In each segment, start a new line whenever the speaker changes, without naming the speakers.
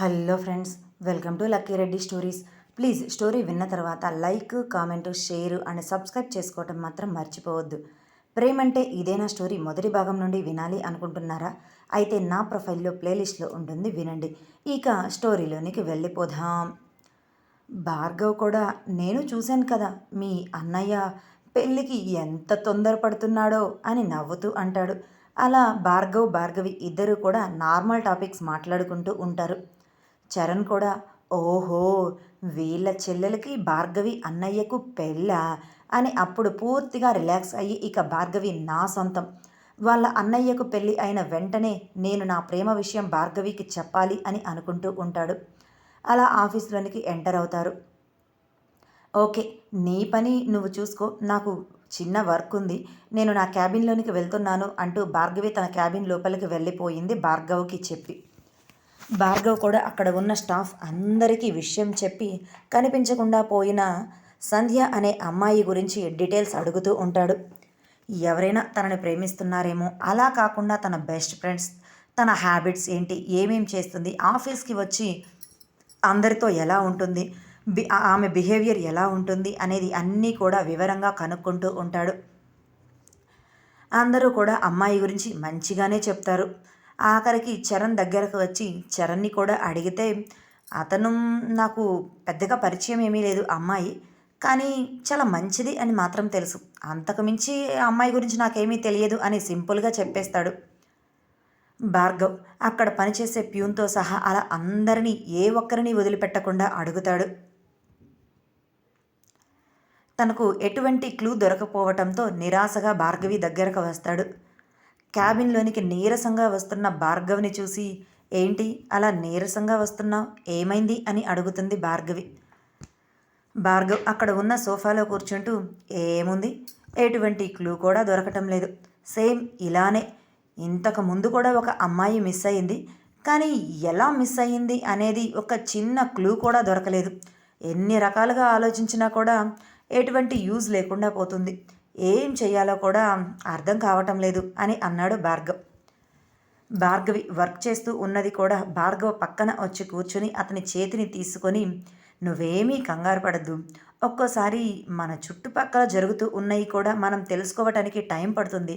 Hello friends welcome to Lucky Reddy stories. Please story విన్న తర్వాత like comment share and subscribe చేసుకోవటం మాత్రం మర్చిపోవద్దు. ప్రేమంటే ఇదేనా స్టోరీ? మొదటి భాగం నుండి వినాలి అనుకుంటున్నారా? అయితే నా ప్రొఫైల్లో ప్లేలిస్ట్లో ఉంటుంది వినండి. ఇక స్టోరీలోనికి వెళ్ళిపోదాం. భార్గవ్ కూడా నేను చూశాను కదా మీ అన్నయ్య పెళ్ళికి ఎంత తొందరపడుతున్నాడో అని నవ్వుతూ అంటాడు. అలా భార్గవ్ భార్గవి ఇద్దరు కూడా నార్మల్ టాపిక్స్ మాట్లాడుకుంటూ ఉంటారు. చరణ్ కూడా ఓహో వీళ్ళ చెల్లెలకి భార్గవి అన్నయ్యకు పెళ్ళ? అని అప్పుడు పూర్తిగా రిలాక్స్ అయ్యి ఇక భార్గవి నా సొంతం. వాళ్ళ అన్నయ్యకు పెళ్ళి అయిన వెంటనే నేను నా ప్రేమ విషయం భార్గవికి చెప్పాలి అని అనుకుంటూ ఉంటాడు. అలా ఆఫీస్లోనికి ఎంటర్ అవుతారు. ఓకే నీ పని నువ్వు చూసుకో. నాకు చిన్న వర్క్ ఉంది. నేను నా క్యాబిన్లోనికి వెళ్తున్నాను అంటూ భార్గవి తన క్యాబిన్ లోపలికి వెళ్ళిపోయింది భార్గవ్కి చెప్పి. భార్గవ్ కూడా అక్కడ ఉన్న స్టాఫ్ అందరికీ విషయం చెప్పి కనిపించకుండా పోయిన సంధ్య అనే అమ్మాయి గురించి డీటెయిల్స్ అడుగుతూ ఉంటాడు. ఎవరైనా తనని ప్రేమిస్తున్నారేమో అలా కాకుండా తన బెస్ట్ ఫ్రెండ్స్ తన హ్యాబిట్స్ ఏంటి ఏమేం చేస్తుంది ఆఫీస్కి వచ్చి అందరితో ఎలా ఉంటుంది బి ఆమె బిహేవియర్ ఎలా ఉంటుంది అనేది అన్నీ కూడా వివరంగా కనుక్కుంటూ ఉంటాడు. అందరూ కూడా అమ్మాయి గురించి మంచిగానే చెప్తారు. ఆఖరికి చరణ్ దగ్గరకు వచ్చి చరణ్ని కూడా అడిగితే అతను నాకు పెద్దగా పరిచయం ఏమీ లేదు అమ్మాయి కానీ చాలా మంచిది అని మాత్రం తెలుసు. అంతకు మించి అమ్మాయి గురించి నాకేమీ తెలియదు అని సింపుల్గా చెప్పేస్తాడు భార్గవ్. అక్కడ పనిచేసే ప్యూన్తో సహా అలా అందరినీ ఏ ఒక్కరిని వదిలిపెట్టకుండా అడుగుతాడు. తనకు ఎటువంటి క్లూ దొరకపోవటంతో నిరాశగా భార్గవి దగ్గరకు వస్తాడు. క్యాబిన్లోనికి నీరసంగా వస్తున్న భార్గవిని చూసి ఏంటి? అలా నీరసంగా వస్తున్నావు? ఏమైంది? అని అడుగుతుంది భార్గవి. భార్గవ్ అక్కడ ఉన్న సోఫాలో కూర్చుంటూ ఏముంది? ఎటువంటి క్లూ కూడా దొరకటం లేదు. సేమ్ ఇలానే. ఇంతకు ముందు కూడా ఒక అమ్మాయి మిస్ అయింది. కానీ ఎలా మిస్ అయ్యింది అనేది ఒక చిన్న క్లూ కూడా దొరకలేదు. ఎన్ని రకాలుగా ఆలోచించినా కూడా ఎటువంటి యూజ్ లేకుండా పోతుంది. ఏం చేయాలో కూడా అర్థం కావటం లేదు అని అన్నాడు భార్గవ్. భార్గవి వర్క్ చేస్తూ ఉన్నది కూడా భార్గవ పక్కన వచ్చి కూర్చుని అతని చేతిని తీసుకొని నువ్వేమీ కంగారు పడద్దు. ఒక్కోసారి మన చుట్టుపక్కల జరుగుతూ ఉన్నాయి కూడా మనం తెలుసుకోవటానికి టైం పడుతుంది.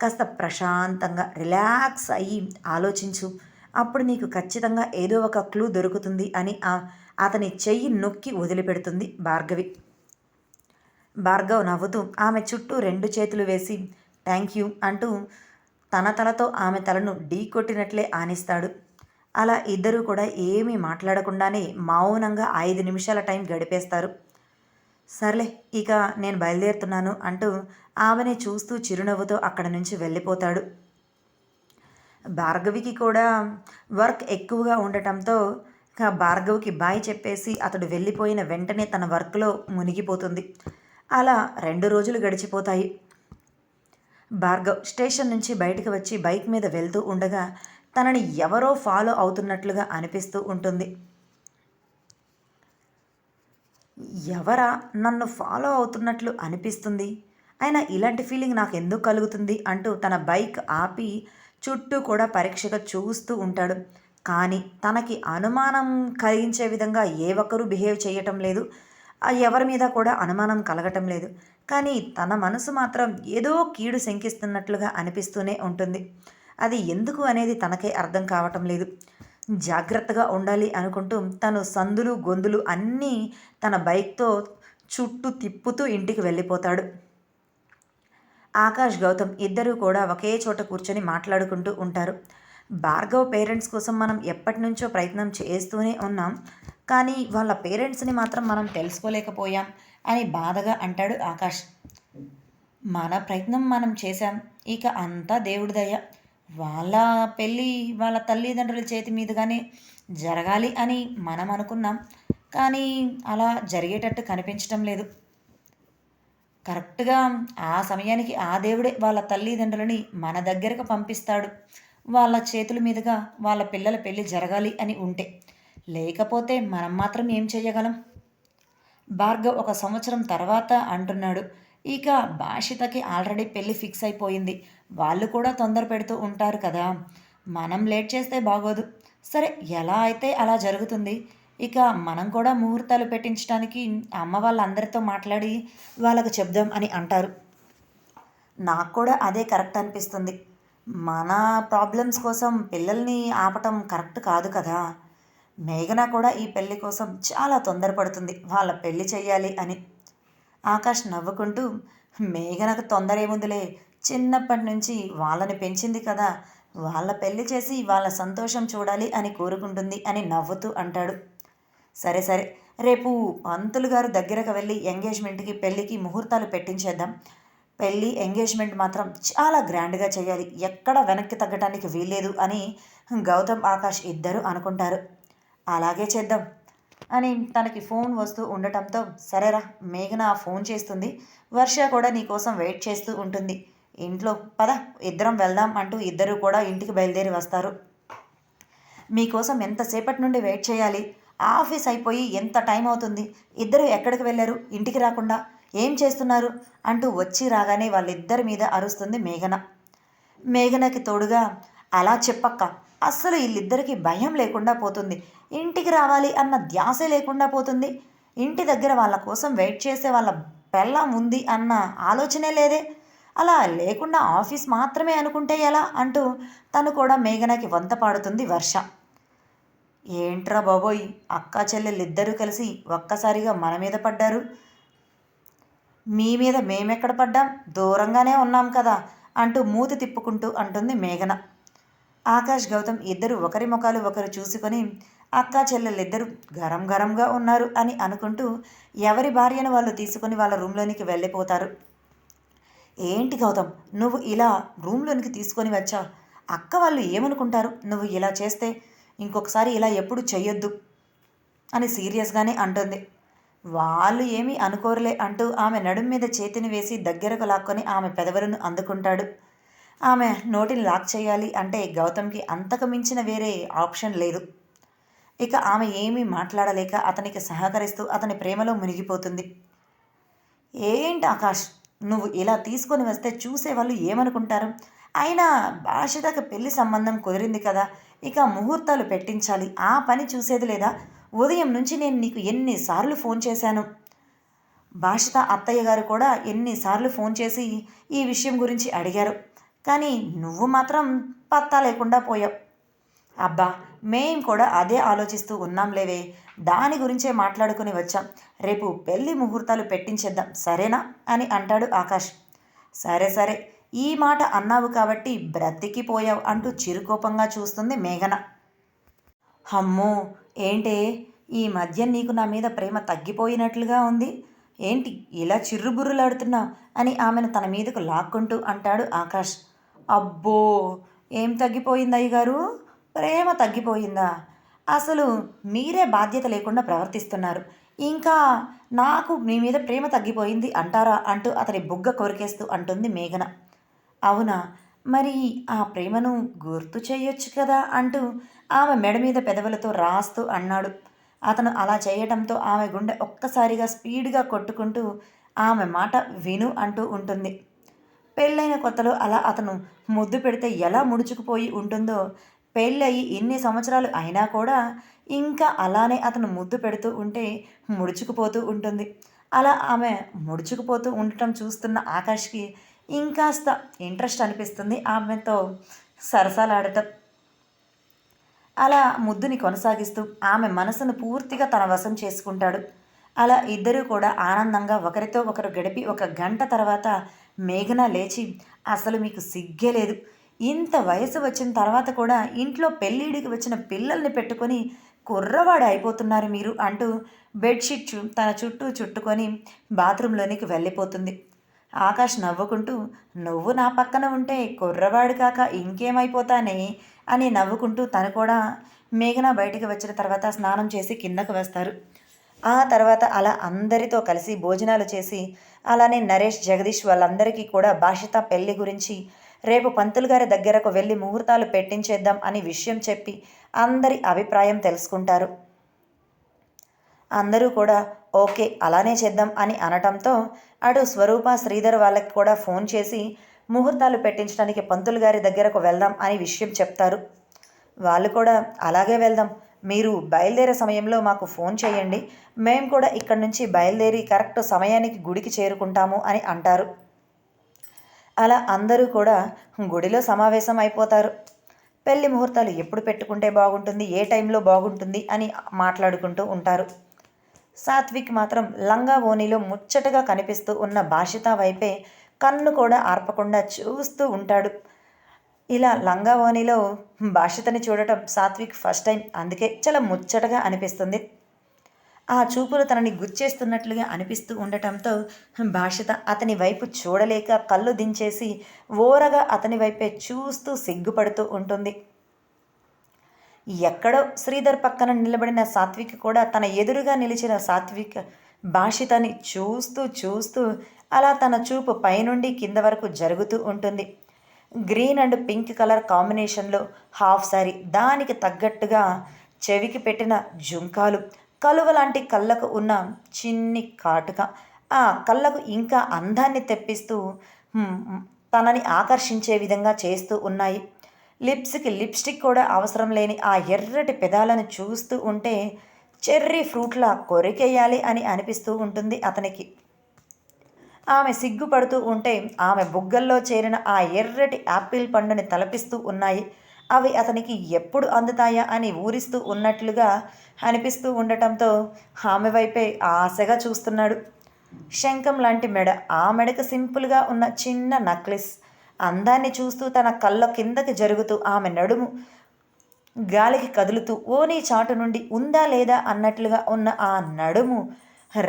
కాస్త ప్రశాంతంగా రిలాక్స్ అయ్యి ఆలోచించు. అప్పుడు నీకు ఖచ్చితంగా ఏదో ఒక క్లూ దొరుకుతుంది అని అతని చెయ్యి నొక్కి వదిలిపెడుతుంది భార్గవి. భార్గవ్ నవ్వుతూ ఆమె చుట్టూ రెండు చేతులు వేసి థ్యాంక్ యూ అంటూ తన తలతో ఆమె తలను ఢీ కొట్టినట్లే ఆనిస్తాడు. అలా ఇద్దరూ కూడా ఏమీ మాట్లాడకుండానే మౌనంగా ఐదు నిమిషాల టైం గడిపేస్తారు. సర్లే ఇక నేను బయలుదేరుతున్నాను అంటూ ఆమెని చూస్తూ చిరునవ్వుతో అక్కడ నుంచి వెళ్ళిపోతాడు. భార్గవికి కూడా వర్క్ ఎక్కువగా ఉండటంతో భార్గవ్కి బాయ్ చెప్పేసి అతడు వెళ్ళిపోయిన వెంటనే తన వర్క్లో మునిగిపోతుంది. అలా రెండు రోజులు గడిచిపోతాయి. భార్గవ్ స్టేషన్ నుంచి బయటకు వచ్చి బైక్ మీద వెళ్తూ ఉండగా తనని ఎవరో ఫాలో అవుతున్నట్లుగా అనిపిస్తూ ఉంటుంది. ఎవరా నన్ను ఫాలో అవుతున్నట్లు అనిపిస్తుంది? అయినా ఇలాంటి ఫీలింగ్ నాకు ఎందుకు కలుగుతుంది అంటూ తన బైక్ ఆపి చుట్టూ కూడా పరీక్షగా చూస్తూ ఉంటాడు. కానీ తనకి అనుమానం కలిగించే విధంగా ఏ ఒక్కరూ బిహేవ్ చేయటం లేదు. ఎవరి మీద కూడా అనుమానం కలగటం లేదు. కానీ తన మనసు మాత్రం ఏదో కీడు శంకిస్తున్నట్లుగా అనిపిస్తూనే ఉంటుంది. అది ఎందుకు అనేది తనకే అర్థం కావటం లేదు. జాగ్రత్తగా ఉండాలి అనుకుంటూ తను సందులు గొంతులు అన్నీ తన బైక్తో చుట్టూ తిప్పుతూ ఇంటికి వెళ్ళిపోతాడు. ఆకాష్ గౌతమ్ ఇద్దరూ కూడా ఒకే చోట కూర్చొని మాట్లాడుకుంటూ ఉంటారు. భార్గవ్ పేరెంట్స్ కోసం మనం ఎప్పటి నుంచో ప్రయత్నం చేస్తూనే ఉన్నాం. కానీ వాళ్ళ పేరెంట్స్ని మాత్రం మనం తెలుసుకోలేకపోయాం అని బాధగా అంటాడు ఆకాష్. మన ప్రయత్నం మనం చేశాం. ఇక అంతా దేవుడి దయ. వాళ్ళ పెళ్ళి వాళ్ళ తల్లిదండ్రుల చేతి మీదుగానే జరగాలి అని మనం అనుకున్నాం. కానీ అలా జరిగేటట్టు కనిపించటం లేదు. కరెక్ట్గా ఆ సమయానికి ఆ దేవుడే వాళ్ళ తల్లిదండ్రులని మన దగ్గరకు పంపిస్తాడు. వాళ్ళ చేతుల మీదుగా వాళ్ళ పిల్లల పెళ్ళి జరగాలి అని ఉంటే. లేకపోతే మనం మాత్రం ఏం చేయగలం భార్గవ్ ఒక సంవత్సరం తర్వాత అంటున్నాడు. ఇక భాషితకి ఆల్రెడీ పెళ్ళి ఫిక్స్ అయిపోయింది. వాళ్ళు కూడా తొందర పెడుతూ ఉంటారు కదా. మనం లేట్ చేస్తే బాగోదు. సరే ఎలా అయితే అలా జరుగుతుంది? ఇక మనం కూడా ముహూర్తాలు పెట్టించడానికి అమ్మ వాళ్ళందరితో మాట్లాడి వాళ్ళకు చెప్దాం అని అంటారు. నాకు కూడా అదే కరెక్ట్ అనిపిస్తుంది. మన ప్రాబ్లమ్స్ కోసం పిల్లల్ని ఆపటం కరెక్ట్ కాదు కదా. మేఘన కూడా ఈ పెళ్ళి కోసం చాలా తొందరపడుతుంది. వాళ్ళ పెళ్ళి చెయ్యాలి అని. ఆకాష్ నవ్వుకుంటూ మేఘనకు తొందర ఏముందిలే. చిన్నప్పటి నుంచి వాళ్ళని పెంచింది కదా. వాళ్ళ పెళ్ళి చేసి వాళ్ళ సంతోషం చూడాలి అని కోరుకుంటుంది అని నవ్వుతూ అంటాడు. సరే సరే. రేపు పంతులు గారు దగ్గరకు వెళ్ళి ఎంగేజ్మెంట్కి పెళ్ళికి ముహూర్తాలు పెట్టించేద్దాం. పెళ్ళి ఎంగేజ్మెంట్ మాత్రం చాలా గ్రాండ్గా చేయాలి. ఎక్కడ వెనక్కి తగ్గటానికి వీల్లేదు అని గౌతమ్ ఆకాష్ ఇద్దరు అనుకుంటారు. అలాగే చేద్దాం. అని తనకి ఫోన్ వస్తూ ఉండటంతో సరేరా మేఘన ఫోన్ చేస్తుంది. వర్ష కూడా నీకోసం వెయిట్ చేస్తూ ఉంటుంది. ఇంట్లో పద ఇద్దరం వెళ్దాం అంటూ ఇద్దరు కూడా ఇంటికి బయలుదేరి వస్తారు. మీకోసం ఎంతసేపటి నుండి వెయిట్ చేయాలి? ఆఫీస్ అయిపోయి ఎంత టైం అవుతుంది? ఇద్దరు ఎక్కడికి వెళ్ళారు? ఇంటికి రాకుండా ఏం చేస్తున్నారు? అంటూ వచ్చి రాగానే వాళ్ళిద్దరి మీద అరుస్తుంది మేఘన. మేఘనకి తోడుగా అలా చెప్పక్క అస్సలు వీళ్ళిద్దరికీ భయం లేకుండా పోతుంది. ఇంటికి రావాలి అన్న ధ్యాసే లేకుండా పోతుంది. ఇంటి దగ్గర వాళ్ళ కోసం వెయిట్ చేసే వాళ్ళ పెళ్ళం ఉంది అన్న ఆలోచనే లేదే. అలా లేకుండా ఆఫీస్ మాత్రమే అనుకుంటే ఎలా? అంటూ తను కూడా మేఘనకి వంత పాడుతుంది వర్ష. ఏంట్రా బాబోయ్ అక్క చెల్లెళ్ళిద్దరూ కలిసి ఒక్కసారిగా మన మీద పడ్డారు. మీ మీద మేమెక్కడ పడ్డాం? దూరంగానే ఉన్నాం కదా అంటూ మూతి తిప్పుకుంటూ అంటుంది మేఘన. ఆకాష్ గౌతమ్ ఇద్దరు ఒకరి ముఖాలు ఒకరు చూసుకొని అక్క చెల్లెళ్ళిద్దరూ గరం గరంగా ఉన్నారు అని అనుకుంటూ ఎవరి భార్యను వాళ్ళు తీసుకొని వాళ్ళ రూమ్లోనికి వెళ్ళిపోతారు. ఏంటి గౌతమ్ నువ్వు ఇలా రూమ్లోనికి తీసుకొని వచ్చా? అక్క వాళ్ళు ఏమనుకుంటారు? నువ్వు ఇలా చేస్తే ఇంకొకసారి ఇలా ఎప్పుడు చెయ్యొద్దు అని సీరియస్గానే అంటుంది. వాళ్ళు ఏమీ అనుకోరులే అంటూ ఆమె నడుం మీద చేతిని వేసి దగ్గరకు లాక్కొని ఆమె పెదవులను అందుకుంటాడు. ఆమె నోటిని లాక్ చేయాలి అంటే గౌతమ్కి అంతకు మించిన వేరే ఆప్షన్ లేదు. ఇక ఆమె ఏమీ మాట్లాడలేక అతనికి సహకరిస్తూ అతని ప్రేమలో మునిగిపోతుంది. ఏంటి ఆకాష్? నువ్వు ఇలా తీసుకొని వస్తే చూసేవాళ్ళు ఏమనుకుంటారు? అయినా భాషితకు పెళ్ళి సంబంధం కుదిరింది కదా ఇక ముహూర్తాలు పెట్టించాలి. ఆ పని చూసేది లేదా? ఉదయం నుంచి నేను నీకు ఎన్నిసార్లు ఫోన్ చేశాను. భాషిత అత్తయ్య గారు కూడా ఎన్నిసార్లు ఫోన్ చేసి ఈ విషయం గురించి అడిగారు. కానీ నువ్వు మాత్రం పత్తా లేకుండా పోయావు. అబ్బా మేం కూడా అదే ఆలోచిస్తూ ఉన్నాం లేవే. దాని గురించే మాట్లాడుకుని వచ్చాం. రేపు పెళ్ళి ముహూర్తాలు పెట్టించేద్దాం సరేనా? అని అంటాడు ఆకాష్. సరే సరే. ఈ మాట అన్నావు కాబట్టి బ్రతికిపోయావు అంటూ చిరుకోపంగా చూస్తుంది మేఘన. అమ్మో ఏంటే ఈ మధ్య నీకు నా మీద ప్రేమ తగ్గిపోయినట్లుగా ఉంది? ఏంటి ఇలా చిర్రుబుర్రులాడుతున్నావు అని ఆమెను తన మీదకు లాక్కుంటూ అంటాడు ఆకాష్. అబ్బో ఏం తగ్గిపోయింది అయ్యగారు? ప్రేమ తగ్గిపోయిందా? అసలు మీరే బాధ్యత లేకుండా ప్రవర్తిస్తున్నారు. ఇంకా నాకు మీ మీద ప్రేమ తగ్గిపోయింది అంటారా అంటూ అతని బుగ్గ కొరికేస్తూ అంటుంది మేఘన. అవునా? మరి ఆ ప్రేమను గుర్తు చేయొచ్చు కదా అంటూ ఆమె మెడ మీద పెదవులతో రాస్తూ అన్నాడు. అతను అలా చేయడంతో ఆమె గుండె ఒక్కసారిగా స్పీడ్గా కొట్టుకుంటూ ఆమె మాట విను అంటూ ఉంటుంది. పెళ్ళైన కొత్తలో అలా అతను ముద్దు పెడితే ఎలా ముడుచుకుపోయి ఉంటుందో పెళ్ళయి ఇన్ని సంవత్సరాలు అయినా కూడా ఇంకా అలానే అతను ముద్దు పెడుతూ ఉంటే ముడుచుకుపోతూ ఉంటుంది. అలా ఆమె ముడుచుకుపోతూ ఉండటం చూస్తున్న ఆకాష్కి ఇంకాస్త ఇంట్రెస్ట్ అనిపిస్తుంది. ఆమెతో సరసాలాడటం. అలా ముద్దుని కొనసాగిస్తూ ఆమె మనసును పూర్తిగా తన వశం చేసుకుంటాడు. అలా ఇద్దరూ కూడా ఆనందంగా ఒకరితో ఒకరు గడిపి ఒక గంట తర్వాత మేఘన లేచి అసలు మీకు సిగ్గే లేదు. ఇంత వయసు వచ్చిన తర్వాత కూడా ఇంట్లో పెళ్ళిడికి వచ్చిన పిల్లల్ని పెట్టుకొని కుర్రవాడు అయిపోతున్నారు మీరు అంటూ బెడ్షీట్ చు తన చుట్టూ చుట్టుకొని బాత్రూంలోనికి వెళ్ళిపోతుంది. ఆకాష్ నవ్వుకుంటూ నువ్వు నా పక్కన ఉంటే కుర్రవాడు కాక ఇంకేమైపోతానే? అని నవ్వుకుంటూ తను కూడా మేఘన బయటికి వచ్చిన తర్వాత స్నానం చేసి కిందకు వేస్తారు. ఆ తర్వాత అలా అందరితో కలిసి భోజనాలు చేసి అలానే నరేష్ జగదీష్ వాళ్ళందరికీ కూడా భాషిత పెళ్ళి గురించి రేపు పంతులు గారి దగ్గరకు వెళ్ళి ముహూర్తాలు పెట్టించేద్దాం అని విషయం చెప్పి అందరి అభిప్రాయం తెలుసుకుంటారు. అందరూ కూడా ఓకే అలానే చేద్దాం అని అనటంతో అటు స్వరూప శ్రీధర్ వాళ్ళకి కూడా ఫోన్ చేసి ముహూర్తాలు పెట్టించడానికి పంతులు గారి దగ్గరకు వెళ్దాం అని విషయం చెప్తారు. వాళ్ళు కూడా అలాగే వెళ్దాం. మీరు బయలుదేరే సమయంలో మాకు ఫోన్ చేయండి. మేము కూడా ఇక్కడి నుంచి బయలుదేరి కరెక్ట్ సమయానికి గుడికి చేరుకుంటాము అని అంటారు. అలా అందరూ కూడా గుడిలో సమావేశం అయిపోతారు. పెళ్ళి ముహూర్తాలు ఎప్పుడు పెట్టుకుంటే బాగుంటుంది ఏ టైంలో బాగుంటుంది అని మాట్లాడుకుంటూ ఉంటారు. సాత్విక్ మాత్రం లంగా ఓణిలో ముచ్చటగా కనిపిస్తూ ఉన్న భాషిత వైపే కన్ను కూడా ఆర్పకుండా చూస్తూ ఉంటాడు. ఇలా లంగా ఓణిలో భాషితని చూడటం సాత్విక్ ఫస్ట్ టైం అందుకే చాలా ముచ్చటగా అనిపిస్తుంది. ఆ చూపులు తనని గుచ్చేస్తున్నట్లుగా అనిపిస్తూ ఉండటంతో భాషిత అతని వైపు చూడలేక కళ్ళు దించేసి ఓరగా అతని వైపే చూస్తూ సిగ్గుపడుతూ ఉంటుంది. ఎక్కడో శ్రీధర్ పక్కన నిలబడిన సాత్విక్ కూడా తన ఎదురుగా నిలిచిన సాత్విక్ భాషితని చూస్తూ చూస్తూ అలా తన చూపు పైనుండి కింద వరకు జరుగుతూ ఉంటుంది. గ్రీన్ అండ్ పింక్ కలర్ కాంబినేషన్లో హాఫ్ సారీ దానికి తగ్గట్టుగా చెవికి పెట్టిన జుంకాలు కలువ లాంటి కళ్ళకు ఉన్న చిన్ని కాటుక. ఆ కళ్ళకు ఇంకా అందాన్ని తెప్పిస్తూ తనని ఆకర్షించే విధంగా చేస్తూ ఉన్నాయి. లిప్స్కి లిప్స్టిక్ కూడా అవసరం లేని ఆ ఎర్రటి పెదాలను చూస్తూ ఉంటే చెర్రీ ఫ్రూట్లా కొరికెయ్యాలి అని అనిపిస్తూ ఉంటుంది అతనికి. ఆమె సిగ్గుపడుతూ ఉంటే ఆమె బుగ్గల్లో చేరిన ఆ ఎర్రటి యాపిల్ పండుని తలపిస్తూ ఉన్నాయి. అవి అతనికి ఎప్పుడు అందుతాయా అని ఊరిస్తూ ఉన్నట్లుగా అనిపిస్తూ ఉండటంతో ఆమె వైపే ఆశగా చూస్తున్నాడు. శంఖం లాంటి మెడ ఆ మెడకు సింపుల్గా ఉన్న చిన్న నక్లెస్ అందాన్ని చూస్తూ తన కళ్ళ కిందకి జరుగుతూ ఆమె నడుము గాలికి కదులుతూ ఓనీ చాటు నుండి ఉందా లేదా? అన్నట్లుగా ఉన్న ఆ నడుము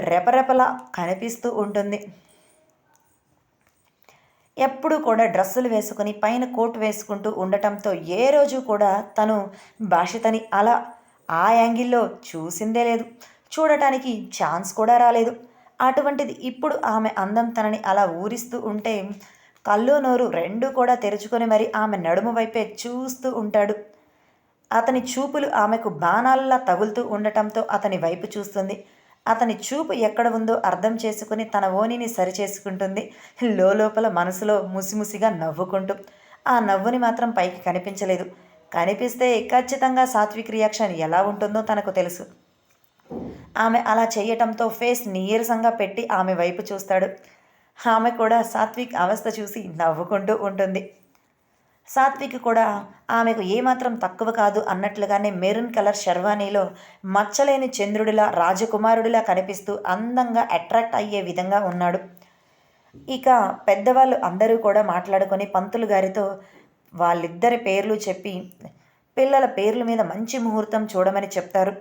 రెపరెపలా కనిపిస్తూ ఉంటుంది. ఎప్పుడూ కూడా డ్రెస్సులు వేసుకుని పైన కోట్ వేసుకుంటూ ఉండటంతో ఏ రోజు కూడా తను భాషితని అలా ఆ యాంగిల్లో చూసిందే లేదు. చూడటానికి ఛాన్స్ కూడా రాలేదు. అటువంటిది ఇప్పుడు ఆమె అందం తనని అలా ఊరిస్తూ ఉంటే కళ్ళు నోరు రెండూ కూడా తెరుచుకొని మరి ఆమె నడుము వైపే చూస్తూ ఉంటాడు. అతని చూపులు ఆమెకు బాణాలలా తగులుతూ ఉండటంతో అతని వైపు చూస్తుంది. అతని చూపు ఎక్కడ ఉందో అర్థం చేసుకుని తన ఓనిని సరిచేసుకుంటుంది. లోపల మనసులో ముసిముసిగా నవ్వుకుంటూ. ఆ నవ్వుని మాత్రం పైకి కనిపించలేదు. కనిపిస్తే ఖచ్చితంగా సాత్విక్ రియాక్షన్ ఎలా ఉంటుందో తనకు తెలుసు. ఆమె అలా చేయటంతో ఫేస్ నీరసంగా పెట్టి ఆమె వైపు చూస్తాడు. ఆమె కూడా సాత్విక్ అవస్థ చూసి నవ్వుకుంటూ ఉంటుంది. సాత్విక్ కూడా ఆమెకు ఏమాత్రం తక్కువ కాదు అన్నట్లుగానే మెరూన్ కలర్ శర్వానీలో మచ్చలేని చంద్రుడిలా రాజకుమారుడిలా కనిపిస్తూ అందంగా అట్రాక్ట్ అయ్యే విధంగా ఉన్నాడు. ఇక పెద్దవాళ్ళు అందరూ కూడా మాట్లాడుకొని పంతులు గారితో వాళ్ళిద్దరి పేర్లు చెప్పి పిల్లల పేర్ల మీద మంచి ముహూర్తం చూడమని చెప్తారు.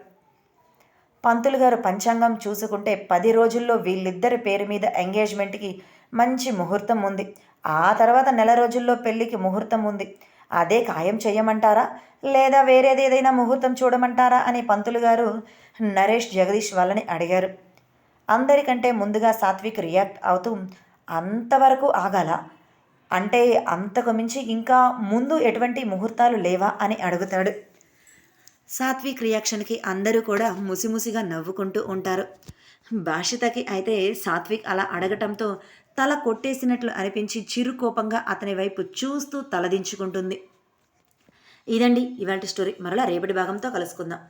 పంతులు గారు పంచాంగం చూసుకుంటే పది రోజుల్లో వీళ్ళిద్దరి పేరు మీద ఎంగేజ్మెంట్కి మంచి ముహూర్తం ఉంది. ఆ తర్వాత నెల రోజుల్లో పెళ్ళికి ముహూర్తం ఉంది. అదే ఖాయం చేయమంటారా లేదా వేరేది ఏదైనా ముహూర్తం చూడమంటారా? అని పంతులు గారు నరేష్ జగదీష్ వాళ్ళని అడిగారు. అందరికంటే ముందుగా సాత్విక్ రియాక్ట్ అవుతూ అంతవరకు ఆగాల? అంటే అంతకు మించి ఇంకా ముందు ఎటువంటి ముహూర్తాలు లేవా? అని అడుగుతాడు. సాత్విక్ రియాక్షన్కి అందరూ కూడా ముసిముసిగా నవ్వుకుంటూ ఉంటారు. భాషితకి అయితే సాత్విక్ అలా అడగటంతో తల కొట్టేసినట్లు అనిపించి చిరుకోపంగా అతని వైపు చూస్తూ తలదించుకుంటుంది. ఇదండి ఇవాంటి స్టోరీ. మరలా రేపటి భాగంతో కలుసుకుందాం.